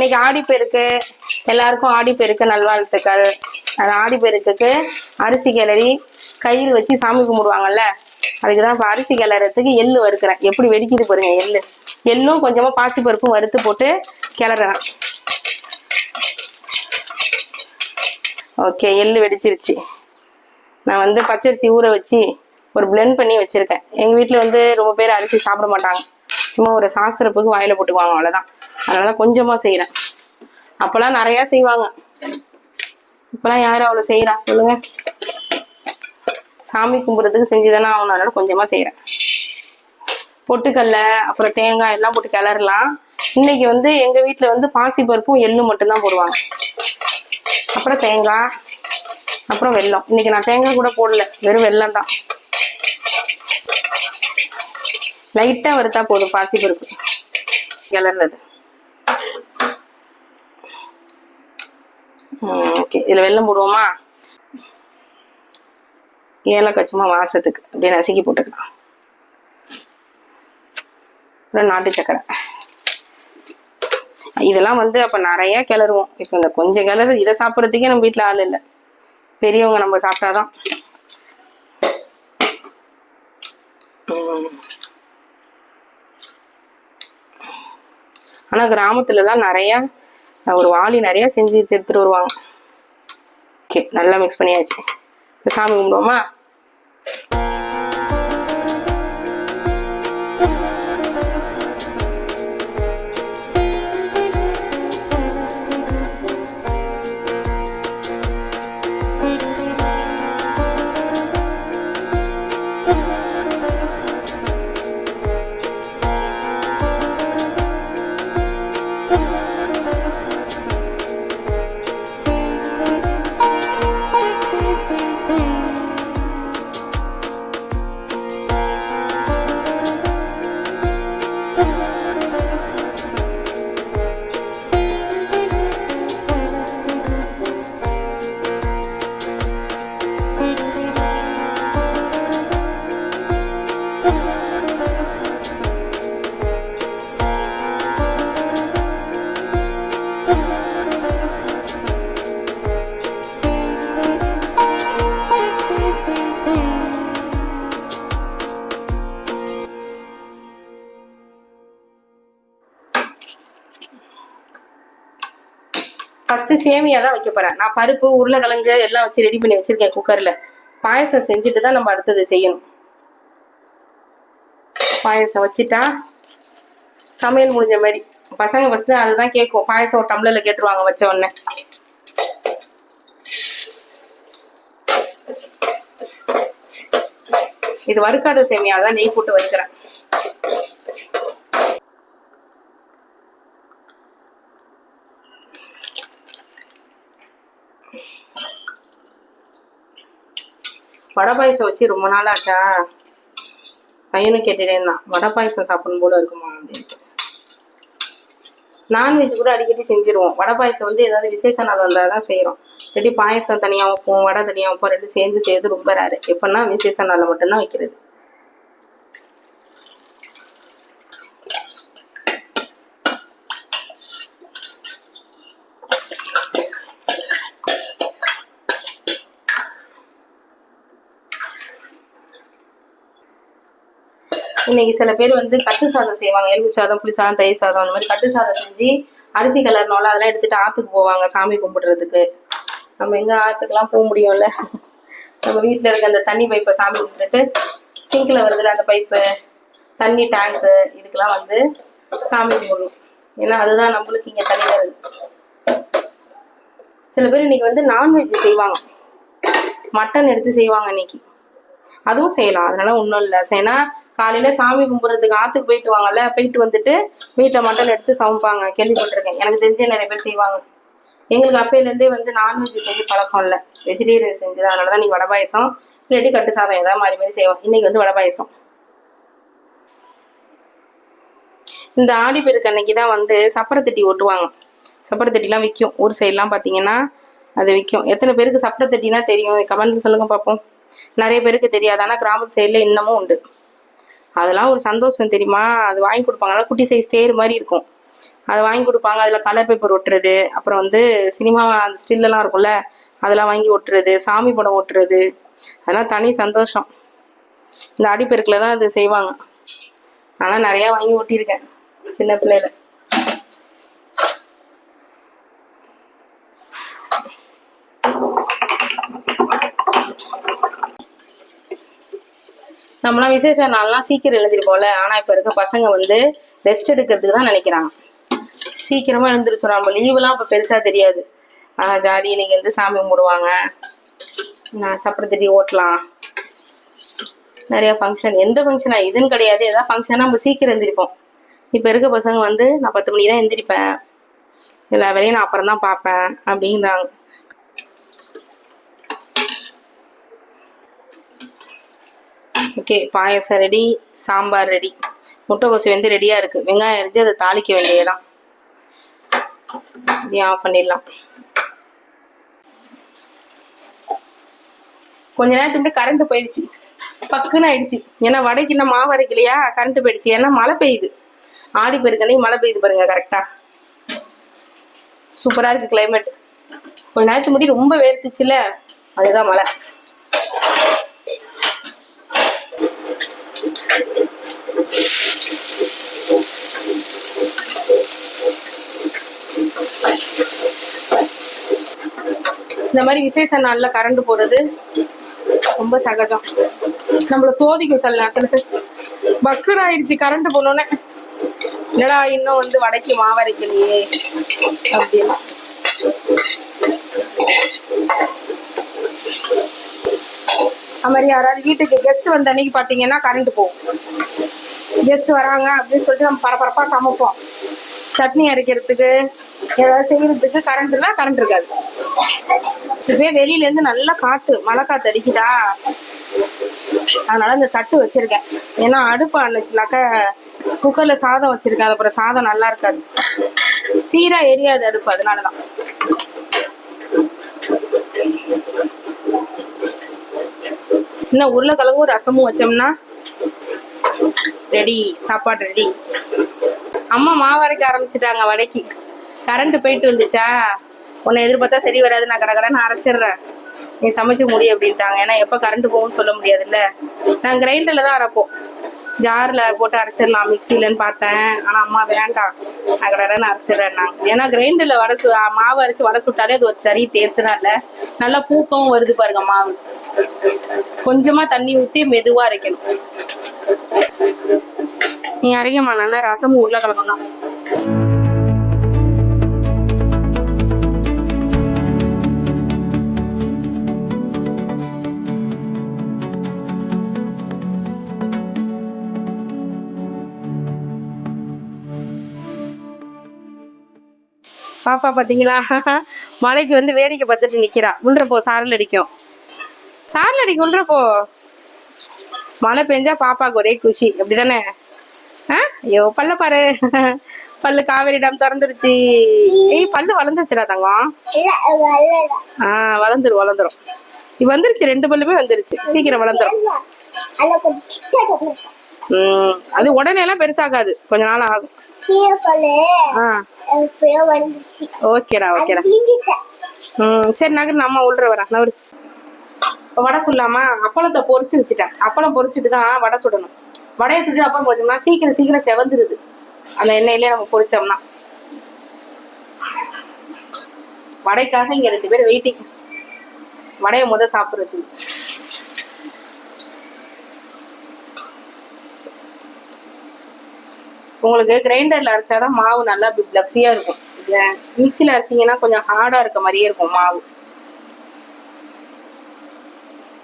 இன்னைக்கு ஆடிப்பெருக்கு. எல்லாருக்கும் ஆடிப்பெருக்கு நல்வாழ்த்துக்கள். அந்த ஆடிப்பெருக்குக்கு அரிசி கிளறி கயிறு வச்சு சாமி கும்பிடுவாங்கல்ல? அதுக்கு தான் இப்போ அரிசி கிளறதுக்கு எள்ளு வறுக்கிறேன். எப்படி வெடிக்குது பாருங்க எள்ளு. எள்ளும் கொஞ்சமாக பாசி பருப்பும் வறுத்து போட்டு கிளறேன் ஓகே எள்ளு வெடிச்சிருச்சு. நான் வந்து பச்சரிசி ஊற வச்சு ஒரு பிளெண்ட் பண்ணி வச்சுருக்கேன். எங்கள் வீட்டில் வந்து ரொம்ப பேர் அரிசி சாப்பிட மாட்டாங்க. சும்மா ஒரு சாஸ்திரப்புக்கு வாயில் போட்டுக்குவாங்க அவ்வளோதான் அதனால கொஞ்சமா செய்யறேன் அப்பெல்லாம் நிறைய செய்வாங்க. இப்பெல்லாம் யாரும் அவ்வளவு செய்யறா சொல்லுங்க. சாமி கும்பிட்றதுக்கு செஞ்சுதானே ஆகணும். அதனால கொஞ்சமா செய்யறேன் பொட்டுக்கல்ல அப்புறம் தேங்காய் எல்லாம் போட்டு கிளறலாம். இன்னைக்கு வந்து எங்க வீட்டுல வந்து பாசி பருப்பும் எள்ளு மட்டும்தான் போடுவாங்க. அப்புறம் தேங்காய் அப்புறம் வெல்லம். இன்னைக்கு நான் தேங்காய் கூட போடல. வெறும் வெள்ளம் தான். லைட்டா வறுத்தா போதும் பாசி பருப்பு. கிளறது ஓகே. இதுல வெல்லம் போடுவோமா? ஏலக்காய் சும்மா வாசத்துக்கு. அப்படியே நசுக்கி போட்டுக்கலாம். அப்புறம் நாட்டு சக்கரை. இதெல்லாம் வந்து அப்ப நிறைய கிளறுவோம். இப்ப இந்த கொஞ்சம் கிளறு இதை சாப்பிட்றதுக்கே நம்ம வீட்ல ஆள் இல்லை. பெரியவங்க நம்ம சாப்பிட்டாதான். உம். ஆனா கிராமத்துல தான் நிறைய ஒரு வாளி நிறைய செஞ்சு எடுத்துட்டு வருவாங்க. ஓகே நல்லா மிக்ஸ் பண்ணியாச்சு. சாமி கும்பிடுவோமா? சேமியா தான் வைக்க போறேன். நான் பருப்பு உருளைக்கிழங்கு எல்லாம் வச்சு ரெடி பண்ணி வச்சிருக்கேன் குக்கர்ல பாயசம் செஞ்சுட்டு தான் நம்ம அடுத்தது செய்யணும். பாயசம் வச்சுட்டா சமையல் முடிஞ்ச மாதிரி. பசங்க ஃபர்ஸ்ட் அதுதான் கேட்கும். பாயசம் ஒரு டம்ளர்ல கேட்டுருவாங்க வச்ச உடனே. இது வறுக்காத சேமியா தான் நெய் போட்டு வைக்கிறேன் வடை பாயசம் வச்சு ரொம்ப நாள் ஆச்சா பையனும் கேட்டுட்டே இருந்தான் வடை பாயசம் சாப்பிடணும் போல இருக்குமா அப்படின்ட்டு. நான்வெஜ் கூட அடிக்கடி செஞ்சிருவோம். வடை பாயசம் வந்து ஏதாவது விசேஷ நாள் வந்தால் தான் செய்கிறோம் ரெடி பாயசம் தனியாக வைப்போம் வடை தனியாக வைப்போம் ரெண்டு சேர்ந்து செய்யறது ரொம்ப ரேரு எப்படின்னா விசேஷ நாளில் மட்டும்தான் வைக்கிறது. இன்னைக்கு சில பேர் வந்து கட்டு சாதம் செய்வாங்க. எலும்பு சாதம் புளி சாதம் தயிர் சாதம் அந்த மாதிரி கட்டு சாதம் செஞ்சு அரிசி கலர்னால அதெல்லாம் எடுத்துட்டு ஆத்துக்கு போவாங்க சாமி கும்பிடுறதுக்கு. நம்ம எங்க ஆத்துக்கெல்லாம் போக முடியும்ல? நம்ம வீட்ல இருக்க அந்த தண்ணி பைப்பை சாமி கும்பிட்டுட்டு சிங்க்ல வருதுல அந்த பைப்பு தண்ணி டேங்க்கு இதுக்கெல்லாம் வந்து சாமி கும்பிடணும் ஏன்னா அதுதான் நம்மளுக்கு இங்க தண்ணி வருது சில பேர் இன்னைக்கு வந்து நான்வெஜ் செய்வாங்க. மட்டன் எடுத்து செய்வாங்க இன்னைக்கு. அதுவும் செய்யலாம். அதனால ஒன்றும் இல்லை. ஏன்னா காலையில சாமி கும்பிட்றதுக்கு ஆத்துக்கு போயிட்டு வாங்கல்ல போயிட்டு வந்துட்டு வீட்டில் மட்டன் எடுத்து சமைப்பாங்க. கேள்விப்பட்டிருக்கேன். எனக்கு தெரிஞ்சு நிறைய பேர் செய்வாங்க. எங்களுக்கு அப்பையிலேருந்தே வந்து நான்வெஜ் செஞ்சு பழக்கம் இல்லை. வெஜிடேரியன் செஞ்சது அதனால தான் நீ வடை பாயசம் இல்லாட்டி கட்டு சாதம் ஏதாவது மாதிரி மாதிரி செய்வோம். இன்னைக்கு வந்து வடை பாயசம். இந்த ஆடிப்பெருக்கு அன்னைக்கு தான் வந்து சப்பரை தட்டி ஓட்டுவாங்க. சப்பரத்தட்டிலாம் விற்கும் ஊர் சைட்லாம் பார்த்தீங்கன்னா அது விற்கும் எத்தனை பேருக்கு சப்பரை தட்டினா தெரியும் கமெண்ட்ல சொல்லுங்க பார்ப்போம் நிறைய பேருக்கு தெரியாது. ஆனால் கிராமத்து சைடில் இன்னமும் உண்டு. அதெல்லாம் ஒரு சந்தோஷம் தெரியுமா? அது வாங்கி கொடுப்பாங்க நல்லா குட்டி சைஸ் தேர் மாதிரி இருக்கும். அதை வாங்கி கொடுப்பாங்க. அதில் கலர் பேப்பர் ஒட்டுறது அப்புறம் வந்து சினிமா அந்த ஸ்டில்லெல்லாம் இருக்கும்ல அதெல்லாம் வாங்கி ஒட்டுறது சாமி படம் ஒட்டுறது. அதெல்லாம் தனி சந்தோஷம். இந்த அடிப்பெருக்கில் தான் அது செய்வாங்க. ஆனால் நிறையா வாங்கி ஒட்டியிருக்கேன் சின்ன பிள்ளையில. நம்மளாம் விசேஷ நாள்லாம் சீக்கிரம் எழுந்திருப்போம்ல. ஆனால் இப்போ இருக்க பசங்க வந்து ரெஸ்ட் எடுக்கிறதுக்கு தான் நினைக்கிறாங்க. சீக்கிரமா எழுந்திரிச்சோம் நம்ம லீவுலாம் இப்போ பெருசாக தெரியாது. ஜாலி இன்னைக்கு வந்து சாமி கும்பிடுவாங்க. நான் சப்பரத்தடி ஓட்டலாம். நிறையா ஃபங்க்ஷன் எந்த ஃபங்க்ஷனாக இதுன்னு கிடையாது. ஏதாவது ஃபங்க்ஷனாக நம்ம சீக்கிரம் எழுந்திருப்போம். இப்போ இருக்க பசங்க வந்து நான் பத்து மணிக்கு தான் எந்திரிப்பேன். எல்லா வேலையும் நான் அப்புறம் தான் பார்ப்பேன் அப்படின்றாங்க. Okay payasam ready sambar ready முட்டைக்கோசு வந்து ரெடியா இருக்கு. வெங்காயம் அரிஞ்சு அதை தாளிக்க வேண்டியதுதான். இதையும் ஆஃப் பண்ணிடலாம். கொஞ்ச நேரத்துக்கு கரண்ட் போயிடுச்சு. பக்குன்னு ஆயிடுச்சு. ஏன்னா வடைக்கு இன்னும் மாவு அரைக்கலையா? கரண்ட் போயிடுச்சு. ஏன்னா மழை பெய்யுது. ஆடி பெருக்கனே மழை பெய்யுது பாருங்க கரெக்டா சூப்பரா இருக்கு கிளைமேட் கொஞ்ச நேரத்துக்கு முன்னாடி ரொம்ப வேர்த்துச்சுல அதுதான் மழை. இந்த மாதிரி விசேஷ நாள்ல கரண்ட் போறது ரொம்ப சகஜம். நம்மள சோதிக்கும் சில நேரத்துல. பக்குன்னு ஆயிடுச்சு கரண்ட் போனோன்னே என்னடா இன்னும் வந்து வடைக்கு மாவரைக்கலையே அப்படின்னு. அது மாதிரி யாராவது வீட்டுக்கு கெஸ்ட் வந்த அன்னைக்கு பாத்தீங்கன்னா கரண்ட் போகும். கெஸ்ட் வராங்க அப்படின்னு சொல்லிட்டு நம்ம பரபரப்பா சமைப்போம். சட்னி அரைக்கிறதுக்கு ஏதாவது செய்யறதுக்கு கரண்ட்னா கரண்ட் இருக்காது. இப்பயே வெளியில இருந்து நல்லா காத்து மழை காத்து அடிக்குதா? அதனால இந்த தட்டு வச்சிருக்கேன். ஏன்னா அடுப்பு அண்ணுச்சுனாக்க குக்கர்ல சாதம் வச்சிருக்கேன் அப்புறம் சாதம் நல்லா இருக்காது. சீரா எரியாது அடுப்பு அதனாலதான். இன்னும் உருளைக்கிழங்கும் ரசமும் வச்சோம்னா? ரெடி சாப்பாடு ரெடி அம்மா மாவு அரைக்க ஆரம்பிச்சிட்டாங்க வடைக்கு. கரண்ட் போயிட்டு வந்துச்சா? உன்னை எதிர்பார்த்தா சரி வராது நான் கடை கடன் அரைச்சிடுறேன். நீ சமைச்சு முடி அப்படின்ட்டாங்க. ஏன்னா எப்போ கரண்ட் போகும்னு சொல்ல முடியாதுல்ல? நான் கிரைண்டர்ல தான் அரைப்போம். ஜார்ல போட்டு அரைச்சிடலாம் மிக்சிலன்னு பார்த்தேன். ஆனா அம்மா வேண்டாம். நான் கடை கடைன்னு அரைச்சிடுறேன்னாங்க. ஏன்னா கிரைண்டர்ல வடை சு மாவு அரைச்சு வடை சுட்டாலே அது ஒரு தறி டேஸ்ட் இல்லை. நல்லா பூக்கவும் வருது பாருங்க மாவு. கொஞ்சமா தண்ணி ஊத்தி மெதுவா அரைக்கணும். நீ அரைக்கமா நல்லா ரசமும் உருளைக்கிழங்கும் தான். பாப்பா பாத்தீங்களா? மலைக்கு வந்து வேடிக்கை பார்த்துட்டு நிக்கிறா. உள்ள போ சாரல் அடிக்கும். சாரல் அடிக்கும் உள்ள போ. மழை பெஞ்சா பாப்பாக்கு ஒரே குஷி. அப்படிதானே? ஆ? ஐயோ பல்ல பாரு. பல்லு காவேரி டம் திறந்துருச்சு. ஏய் பல்லு வளர்ந்துருச்சுடா தங்கம். ஆ வளர்ந்துரும் வளர்ந்துரும். இது வந்துருச்சு ரெண்டு பல்லுமே வந்துருச்சு. சீக்கிரம் வளர்ந்துரும். அது உடனே எல்லாம் பெருசாகாது. கொஞ்ச நாள் ஆகும். ஆ. ஓகேடா ஓகேடா. ம் சரி நகர் நம்ம உள்ள வரேன். நகரு வடை சுடலாமா? அப்பளத்தை பொரிச்சு வச்சுட்டேன். அப்பளம் பொரிச்சுட்டு தான் வடை சுடணும். வடையை சுட்டு அப்பளம் பொறிச்சோம்னா சீக்கிரம் சீக்கிரம் செவந்துருது. அந்த எண்ணெயிலே நம்ம பொரிச்சோம்னா. வடைக்காக இங்க ரெண்டு பேர் வெயிட்டிங் வடையை முத சாப்பிடுறது உங்களுக்கு கிரைண்டர்ல அரைச்சாதான் மாவு நல்லா பிளஃபியா இருக்கும். மிக்சில அரைச்சீங்கன்னா கொஞ்சம் ஹார்டா இருக்க மாதிரியே இருக்கும் மாவு.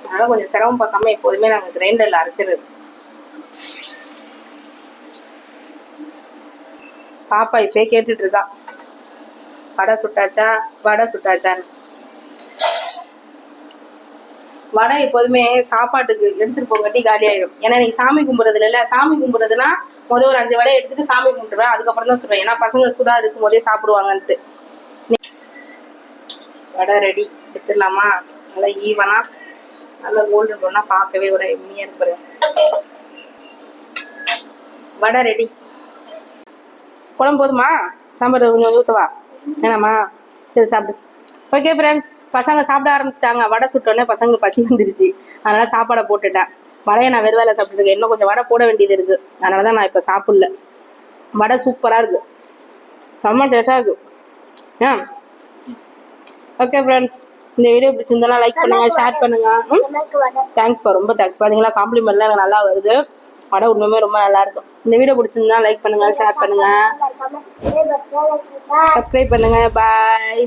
அதனால கொஞ்சம் சிரமம் பார்க்காம எப்போதுமே நாங்க கிரைண்டர்ல அரைச்சிடுறது. பாப்பா இப்பயே கேட்டுட்டு இருக்கா வடை சுட்டாச்சா? வடை சுட்டாச்சான்னு. வடை எப்போதுமே சாப்பாட்டுக்கு எடுத்துட்டு போங்காட்டி காலி ஆயிடும். ஏன்னா நீங்க சாமி கும்பிடுறதுல இல்ல. சாமி கும்பிடுறதுன்னா முதல் ஒரு அஞ்சு வடை எடுத்துட்டு சாமி கும்பிட்டுருவேன். அதுக்கப்புறம் தான் சொல்லுவேன் ஏன்னா பசங்க சுடா இருக்கும் போதே சாப்பிடுவாங்கன்ட்டு. வடை ரெடி எடுத்துடலாமா? நல்லா ஈவனா நல்லா கோல்டன் பண்ணா பார்க்கவே ஒரு எம்மியா இருப்பாரு வடை ரெடி குழம்பு போதுமா? சாம்பார் கொஞ்சம் ஊற்றுவா வேணாமா? சரி சாப்பிடு. ஓகே ஃப்ரெண்ட்ஸ் பசங்க சாப்பிட ஆரம்பிச்சிட்டாங்க. வடை சுட்டோன்னே பசங்களுக்கு பசி வந்துருச்சு. அதனால சாப்பாடை போட்டுட்டேன். வடையை நான் வெறும் வேலை சாப்பிட்டுருக்கேன் இன்னும் கொஞ்சம் வடை போட வேண்டியது இருக்கு. அதனால தான் நான் இப்போ சாப்பிடல. வடை சூப்பராக இருக்கு. செம்ம டேஸ்டாக இருக்கு. ஆ. ஓகே ஃப்ரெண்ட்ஸ் இந்த வீடியோ பிடிச்சிருந்தா லைக் பண்ணுங்க ஷேர் பண்ணுங்க. ம்? எனக்கு வடை தேங்க்ஸ்ப்பா ரொம்ப தேங்க்ஸ் பார்த்தீங்களா காம்ப்ளிமெண்ட்லாம் எனக்கு நல்லா வருது. வடை உண்மையுமே ரொம்ப நல்லா இருக்கும் இந்த வீடியோ பிடிச்சிருந்தா லைக் பண்ணுங்க ஷேர் பண்ணுங்க. சப்ஸ்கிரைப் பண்ணுங்க. பாய்